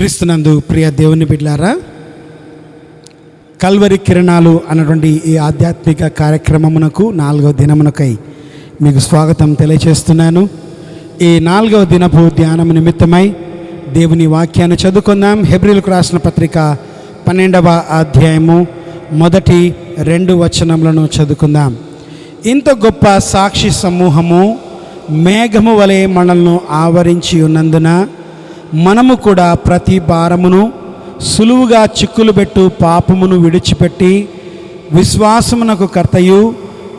క్రీస్తునందు ప్రియ దేవుని బిడ్లారా కల్వరి కిరణాలు అన్నటువంటి ఈ ఆధ్యాత్మిక కార్యక్రమమునకు నాలుగవ దినమునకై మీకు స్వాగతం తెలియచేస్తున్నాను. ఈ నాలుగవ దినపు ధ్యానం నిమిత్తమై దేవుని వాక్యాన్ని చదువుకుందాం. హెబ్రిల్కు రాసిన పత్రిక పన్నెండవ అధ్యాయము మొదటి రెండు వచనములను చదువుకుందాం. ఇంత గొప్ప సాక్షి సమూహము మేఘము వలె మనల్ని ఆవరించి ఉన్నందున మనము కూడా ప్రతి భారమును సులువుగా చిక్కులు పెట్టు పాపమును విడిచిపెట్టి విశ్వాసమునకు కర్తయు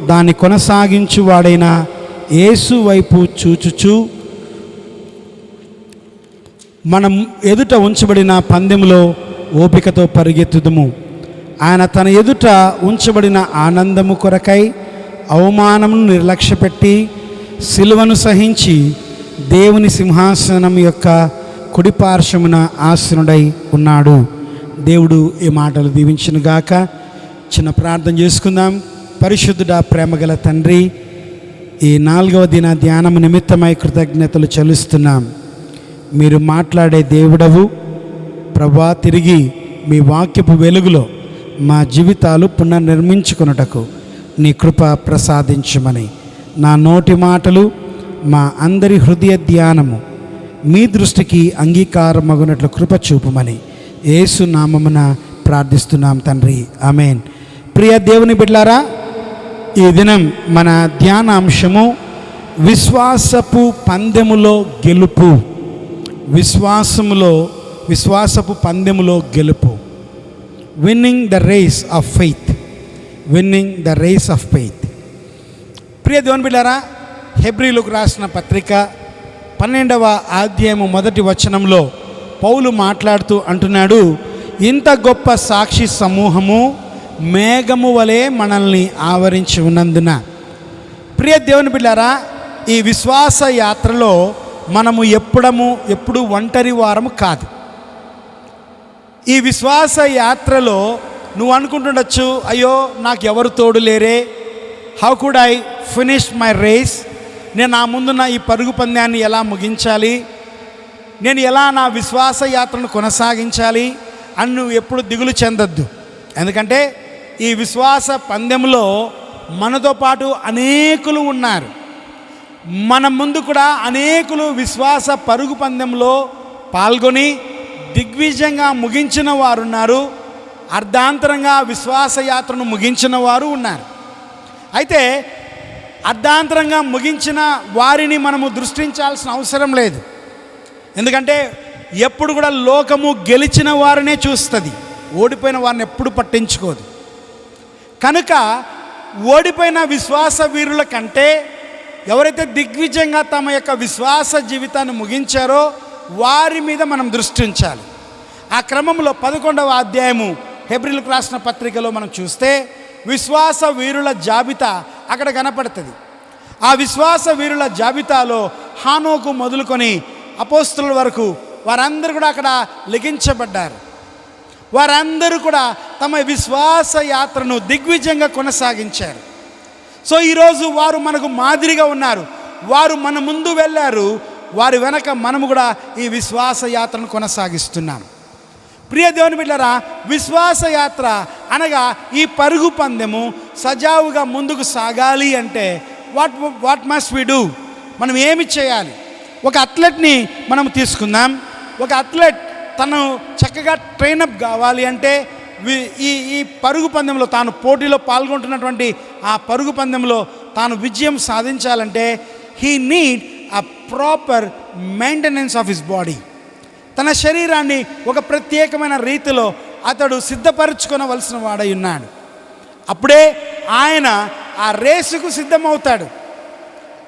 దాన్ని కొనసాగించువాడైన యేసు వైపు చూచుచు మనం ఎదుట ఉంచబడిన పందెములో ఓపికతో పరిగెత్తుదుము. ఆయన తన ఎదుట ఉంచబడిన ఆనందము కొరకై అవమానమును నిర్లక్ష్యపెట్టి సిలువను సహించి దేవుని సింహాసనం యొక్క కుడిపార్శ్వమున ఆసనుడై ఉన్నాడు. దేవుడు ఈ మాటలు దీవించునుగాక చిన్న ప్రార్థన చేసుకుందాం. పరిశుద్ధుడ ప్రేమగల తండ్రి ఈ నాలుగవ దిన ధ్యానము నిమిత్తమై కృతజ్ఞతలు చెల్లిస్తున్నాం. మీరు మాట్లాడే దేవుడవు. ప్రభా తిరిగి మీ వాక్యపు వెలుగులో మా జీవితాలు పునర్నిర్మించుకొనుటకు నీ కృప ప్రసాదించమని. నా నోటి మాటలు మా అందరి హృదయ ధ్యానము మీ దృష్టికి అంగీకారమగునట్లు కృప చూపుమని ఏసు నామమున ప్రార్థిస్తున్నాం తండ్రి. ఆమెన్. ప్రియ దేవుని బిడ్లారా ఈ దినం మన ధ్యానాంశము విశ్వాసపు పందెములో గెలుపు. విశ్వాసములో విశ్వాసపు పందెములో గెలుపు. Winning the race of faith winning the race of faith ప్రియ దేవుని బిడ్డారా హెబ్రిలకు రాసిన పత్రిక పన్నెండవ ఆధ్యాయము మొదటి వచనంలో పౌలు మాట్లాడుతూ అంటున్నాడు ఇంత గొప్ప సాక్షి సమూహము మేఘము వలె మనల్ని ఆవరించి ఉన్నందున. ప్రియ దేవుని బిళ్ళారా ఈ విశ్వాస యాత్రలో మనము ఎప్పుడము ఎప్పుడు ఒంటరి వారము కాదు. ఈ విశ్వాస యాత్రలో నువ్వు అనుకుంటుండొచ్చు అయ్యో నాకు ఎవరు తోడు లేరే? How could I finish my race నేను నా ముందున్న ఈ పరుగు పందాన్ని ఎలా ముగించాలి? నేను ఎలా నా విశ్వాస యాత్రను కొనసాగించాలి? అని నువ్వు ఎప్పుడు దిగులు చెందొద్దు. ఎందుకంటే ఈ విశ్వాస పందెంలో మనతో పాటు అనేకులు ఉన్నారు. మన ముందు కూడా అనేకులు విశ్వాస పరుగు పందెంలో పాల్గొని దిగ్విజయంగా ముగించిన వారు ఉన్నారు అర్ధాంతరంగా విశ్వాస యాత్రను ముగించిన వారు ఉన్నారు. అయితే అర్ధాంతరంగా ముగించిన వారిని మనము దృష్టించాల్సిన అవసరం లేదు. ఎందుకంటే ఎప్పుడు కూడా లోకము గెలిచిన వారినే చూస్తుంది. ఓడిపోయిన వారిని ఎప్పుడు పట్టించుకోదు. కనుక ఓడిపోయిన విశ్వాస వీరుల కంటే ఎవరైతే దిగ్విజయంగా తమ యొక్క విశ్వాస జీవితాన్ని ముగించారో వారి మీద మనం దృష్టించాలి. ఆ క్రమంలో పదకొండవ అధ్యాయము హెబ్రిల్కు రాసిన పత్రికలో మనం చూస్తే విశ్వాస వీరుల జాబితా అక్కడ కనపడుతుంది. ఆ విశ్వాస వీరుల జాబితాలో హానోకు మొదలుకొని అపోస్తుల వరకు వారందరూ కూడా అక్కడ లిఖించబడ్డారు. వారందరూ కూడా తమ విశ్వాస యాత్రను దిగ్విజయంగా కొనసాగించారు. సో ఈరోజు వారు మనకు మాదిరిగా ఉన్నారు. వారు మన ముందు వెళ్ళారు. వారి వెనక మనము కూడా ఈ విశ్వాస యాత్రను కొనసాగిస్తున్నాం. ప్రియ దేవుని బిడ్డరా విశ్వాస యాత్ర అనగా ఈ పరుగు పందెము సజావుగా ముందుకు సాగాలి అంటే what what must we do మనం ఏమి చేయాలి? ఒక అథ్లెట్ని మనం తీసుకుందాం. ఒక అథ్లెట్ తను చక్కగా ట్రైనప్ కావాలి అంటే వి- ఈ ఈ పరుగు పందెంలో తాను పోటీలో పాల్గొంటున్నటువంటి ఆ పరుగు పందెంలో తాను విజయం సాధించాలంటే he need a proper maintenance of his body తన శరీరాన్ని ఒక ప్రత్యేకమైన రీతిలో అతడు సిద్ధపరచుకొనవలసిన వాడై ఉన్నాడు. అప్పుడే ఆయన ఆ రేసుకు సిద్ధమవుతాడు.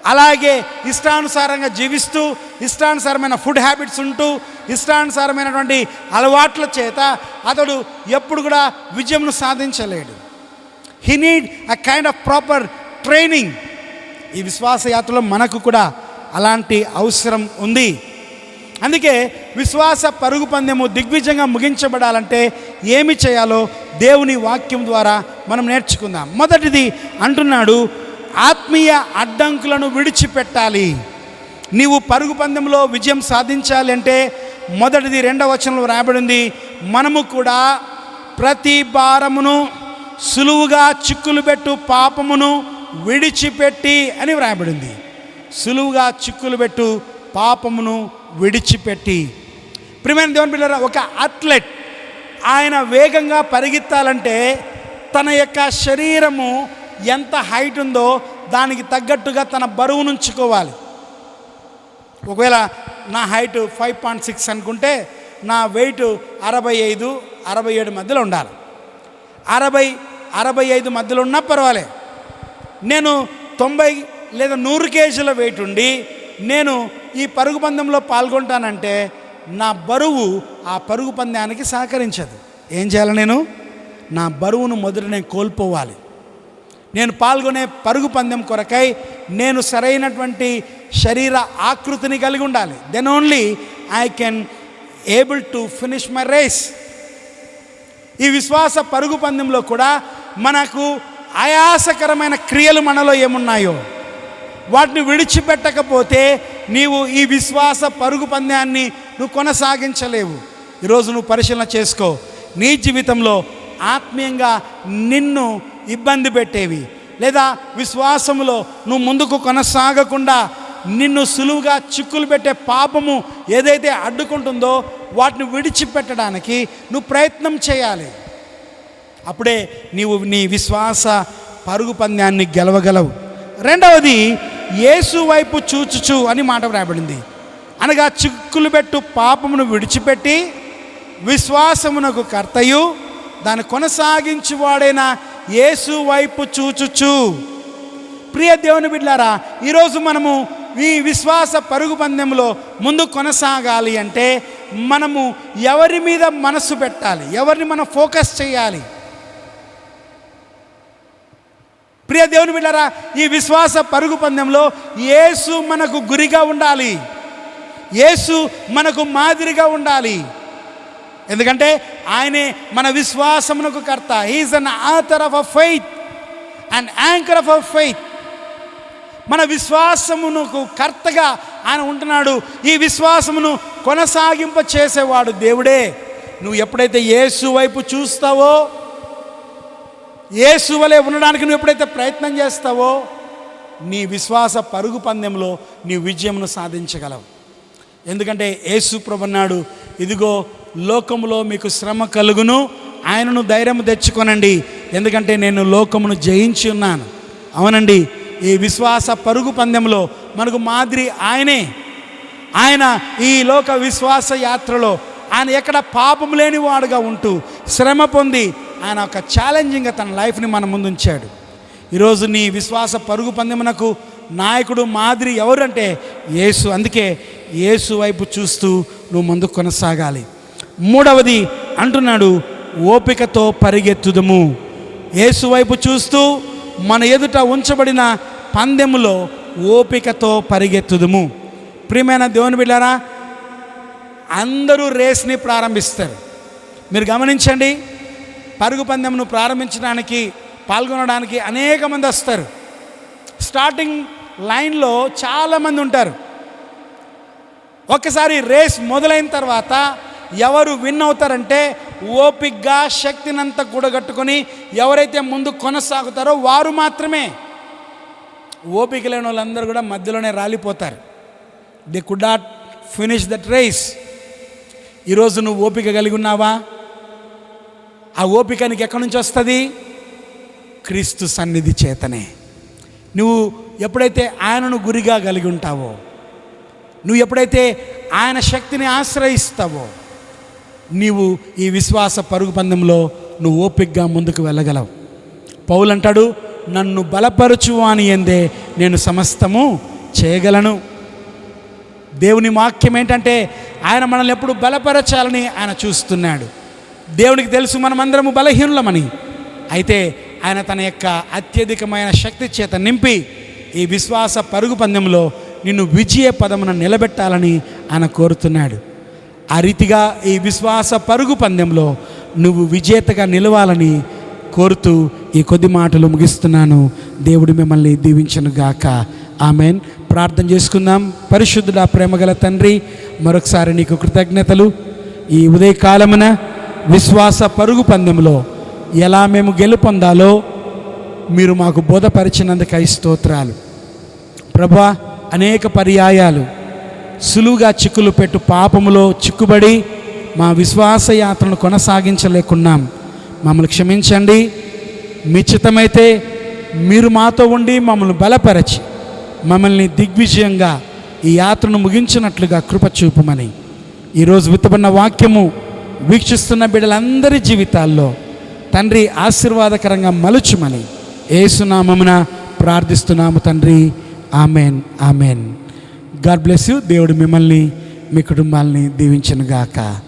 అలాగే ఇష్టానుసారంగా జీవిస్తూ ఇష్టానుసారమైన ఫుడ్ హ్యాబిట్స్ ఉంటూ ఇష్టానుసారమైనటువంటి అలవాట్ల చేత అతడు ఎప్పుడు కూడా విజయంను సాధించలేడు. He need a kind of proper training ఈ విశ్వాసయాత్రలో మనకు కూడా అలాంటి అవసరం ఉంది. అందుకే విశ్వాస పరుగు పందెము దిగ్విజయంగా ముగించబడాలంటే ఏమి చేయాలో దేవుని వాక్యం ద్వారా మనం నేర్చుకుందాం. మొదటిది అంటున్నాడు ఆత్మీయ అడ్డంకులను విడిచిపెట్టాలి. నీవు పరుగు పందెంలో విజయం సాధించాలి అంటే మొదటిది రెండవ వచనంలో రాబడింది మనము కూడా ప్రతి భారమును సులువుగా చిక్కులు పెట్టు పాపమును విడిచిపెట్టి అని వ్రాయబడింది. సులువుగా చిక్కులు పెట్టు పాపమును విడిచిపెట్టి. ప్రిమైన దేవుని పిల్లరా ఒక అథ్లెట్ ఆయన వేగంగా పరిగెత్తాలంటే తన యొక్క శరీరము ఎంత హైట్ ఉందో దానికి తగ్గట్టుగా తన బరువు నుంచుకోవాలి ఒకవేళ నా హైట్ ఫైవ్ పాయింట్ సిక్స్ అనుకుంటే నా వెయిట్ అరవై ఐదు అరవై ఏడు మధ్యలో ఉండాలి. అరవై అరవై ఐదు మధ్యలో ఉన్నా పర్వాలే. నేను తొంభై లేదా నూరు కేజీల వెయిట్ ఉండి నేను ఈ పరుగు పందెంలో పాల్గొంటానంటే నా బరువు ఆ పరుగు పందానికి సహకరించదు. ఏం చేయాలి నేను? నా బరువును మొదట నేను కోల్పోవాలి. నేను పాల్గొనే పరుగు పందెం కొరకై నేను సరైనటువంటి శరీర ఆకృతిని కలిగి ఉండాలి. Then only I can able to finish my race ఈ విశ్వాస పరుగు పందెంలో కూడా మనకు ఆయాసకరమైన క్రియలు మనలో ఏమున్నాయో? వాటిని విడిచిపెట్టకపోతే నీవు ఈ విశ్వాస పరుగు పందాన్ని నువ్వు కొనసాగించలేవు. ఈరోజు నువ్వు పరిశీలన చేసుకో. నీ జీవితంలో ఆత్మీయంగా నిన్ను ఇబ్బంది పెట్టేవి. లేదా విశ్వాసములో నువ్వు ముందుకు కొనసాగకుండా నిన్ను సులువుగా చిక్కులు పెట్టే పాపము ఏదైతే అడ్డుకుంటుందో వాటిని విడిచిపెట్టడానికి నువ్వు ప్రయత్నం చేయాలి. అప్పుడే నీవు నీ విశ్వాస పరుగు పందాన్ని గెలవగలవు. రెండవది యేసు వైపు చూచుచు అని మాట వ్రాయబడింది. అనగా చిక్కులు పెట్టు పాపమును విడిచిపెట్టి విశ్వాసమునకు కర్తయు. దాన్ని కొనసాగించువాడైన యేసు వైపు చూచుచు. ప్రియ దేవుని బిడ్డారా ఈరోజు మనము ఈ విశ్వాస పరుగు పందెంలో ముందు కొనసాగాలి అంటే మనము ఎవరి మీద మనసు పెట్టాలి ఎవరిని మనం ఫోకస్ చేయాలి? ప్రియ దేవుని బిడ్డారా ఈ విశ్వాస పరుగు పందెంలో యేసు మనకు గురిగా ఉండాలి. యేసు మనకు మాదిరిగా ఉండాలి. ఎందుకంటే ఆయనే మన విశ్వాసమునకు కర్త. He is an author of a faith and anchor of a faith మన విశ్వాసమునకు కర్తగా ఆయన ఉంటున్నాడు. ఈ విశ్వాసమును కొనసాగింప చేసేవాడు దేవుడే. నువ్వు ఎప్పుడైతే యేసు వైపు చూస్తావో యేసు వలె ఉండడానికి నువ్వు ఎప్పుడైతే ప్రయత్నం చేస్తావో నీ విశ్వాస పరుగు పందెంలో నీ విజయమును సాధించగలవు. ఎందుకంటే యేసు ప్రభన్నాడు ఇదిగో లోకములో మీకు శ్రమ కలుగును ఆయనను ధైర్యం తెచ్చుకొనండి. ఎందుకంటే నేను లోకమును జయించి ఉన్నాను. అవునండి ఈ విశ్వాస పరుగు పందెంలో మనకు మాదిరి ఆయనే. ఆయన ఈ లోక విశ్వాస యాత్రలో ఆయన ఎక్కడ పాపం లేని వాడుగా ఉంటూ శ్రమ పొంది ఆయన ఒక ఛాలెంజింగ్గా తన లైఫ్ని మన ముందుంచాడు. ఈరోజు నీ విశ్వాస పరుగు పందెమునకు నాయకుడు మాదిరి ఎవరంటే యేసు. అందుకే యేసు వైపు చూస్తూ నువ్వు ముందుకు కొనసాగాలి. మూడవది అంటున్నాడు ఓపికతో పరిగెత్తుదము. యేసు వైపు చూస్తూ మన ఎదుట ఉంచబడిన పందెములో ఓపికతో పరిగెత్తుదము. ప్రియమైన దేవుని బిడ్డారా అందరూ రేస్ని ప్రారంభిస్తారు. మీరు గమనించండి పరుగు పందెంను ప్రారంభించడానికి పాల్గొనడానికి అనేక మంది వస్తారు. స్టార్టింగ్ లైన్లో చాలామంది ఉంటారు. ఒకసారి రేస్ మొదలైన తర్వాత ఎవరు విన్ అవుతారంటే ఓపిగ్గా శక్తినంతా కూడగట్టుకొని ఎవరైతే ముందు కొనసాగుతారో వారు మాత్రమే. ఓపిక లేని వాళ్ళందరూ కూడా మధ్యలోనే రాలిపోతారు. They could not finish that race ఈరోజు నువ్వు ఓపిక కలిగి ఉన్నావా? ఆ ఓపిక నీకు ఎక్కడి నుంచి వస్తుంది? క్రీస్తు సన్నిధి చేతనే. నువ్వు ఎప్పుడైతే ఆయనను గురిగా కలిగి ఉంటావో నువ్వు ఎప్పుడైతే ఆయన శక్తిని ఆశ్రయిస్తావో నీవు ఈ విశ్వాస పరుగు పందెంలో నువ్వు ఓపిక్గా ముందుకు వెళ్ళగలవు. పౌలు అంటాడు నన్ను బలపరచు అని ఎందే నేను సమస్తము చేయగలను. దేవుని వాక్యం ఏంటంటే ఆయన మనల్ని ఎప్పుడు బలపరచాలని ఆయన చూస్తున్నాడు. దేవునికి తెలుసు మనమందరము బలహీనులమని. అయితే ఆయన తన యొక్క అత్యధికమైన శక్తి చేత నింపి ఈ విశ్వాస పరుగు పందెంలో నిన్ను విజయ పదమున నిలబెట్టాలని ఆయన కోరుతున్నాడు. ఆ రీతిగా ఈ విశ్వాస పరుగు పందెంలో నువ్వు విజేతగా నిలవాలని కోరుతూ ఈ కొద్ది మాటలు ముగిస్తున్నాను. దేవుడు మిమ్మల్ని దీవించను గాక. ఆమెన్. ప్రార్థన చేసుకుందాం. పరిశుద్ధుడ ప్రేమగల తండ్రి మరొకసారి నీకు కృతజ్ఞతలు. ఈ ఉదయకాలమున విశ్వాస పరుగు పందెంలో ఎలా మేము గెలుపొందాలో మీరు మాకు బోధపరిచినందుకై స్తోత్రాలు. ప్రభా అనేక పర్యాయాలు. సులువుగా చిక్కులు పెట్టు పాపములో చిక్కుబడి మా విశ్వాస యాత్రను కొనసాగించలేకున్నాం. మమ్మల్ని క్షమించండి. మిచ్చితమైతే మీరు మాతో ఉండి మమ్మల్ని బలపరచి మమ్మల్ని దిగ్విజయంగా ఈ యాత్రను ముగించినట్లుగా కృప చూపమని. ఈరోజు విత్తబడిన వాక్యము వీక్షిస్తున్న బిడ్డలందరి జీవితాల్లో తండ్రి ఆశీర్వాదకరంగా మలుచుమని. ఏసునామమున ప్రార్థిస్తున్నాము తండ్రి. Amen amen. God bless you. దేవుడు మిమ్మల్ని మీ కుటుంబాలని దీవించనుగాక.